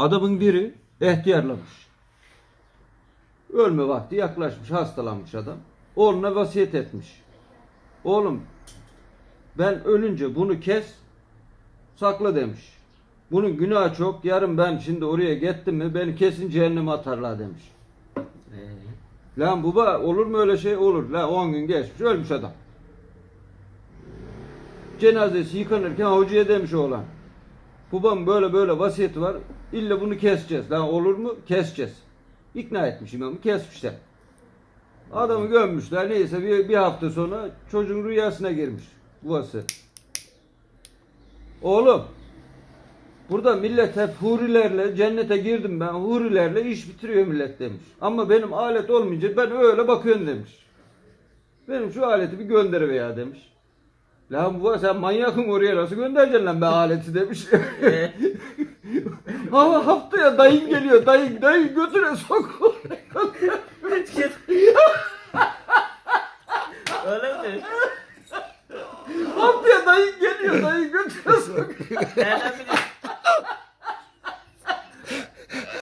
Adamın biri ihtiyarlamış. Ölme vakti yaklaşmış, hastalanmış adam. Oğluna vasiyet etmiş. Oğlum ben ölünce bunu kes, sakla demiş. Bunun günahı çok. Yarın ben şimdi oraya gittim mi beni kesin cehenneme atarlar demiş. Ee, Lan baba olur mu öyle şey? Olur. Lan 10 gün geçmiş ölmüş adam. Cenazesi yıkanırken hocaya demiş oğlan. Babam böyle böyle vasiyeti var. İlla bunu keseceğiz. Lan olur mu? Keseceğiz. İkna etmiş imamı kesmişler. Adamı gömmüşler. Neyse bir, bir hafta sonra çocuğun rüyasına girmiş. Babası. Oğlum Burada millet hep hurilerle cennete girdim ben hurilerle iş bitiriyor millet demiş. Ama benim alet olmayınca ben öyle bakıyorum demiş. Benim şu aleti bir gönder veya demiş. Lan bu sen manyakın oraya nasıl göndereceksin lan ben aleti demiş. Ama haftaya dayın geliyor dayın dayın götüre sok. Öyle mi? haftaya dayın geliyor dayın götüre sok. Nereden biliyorsun?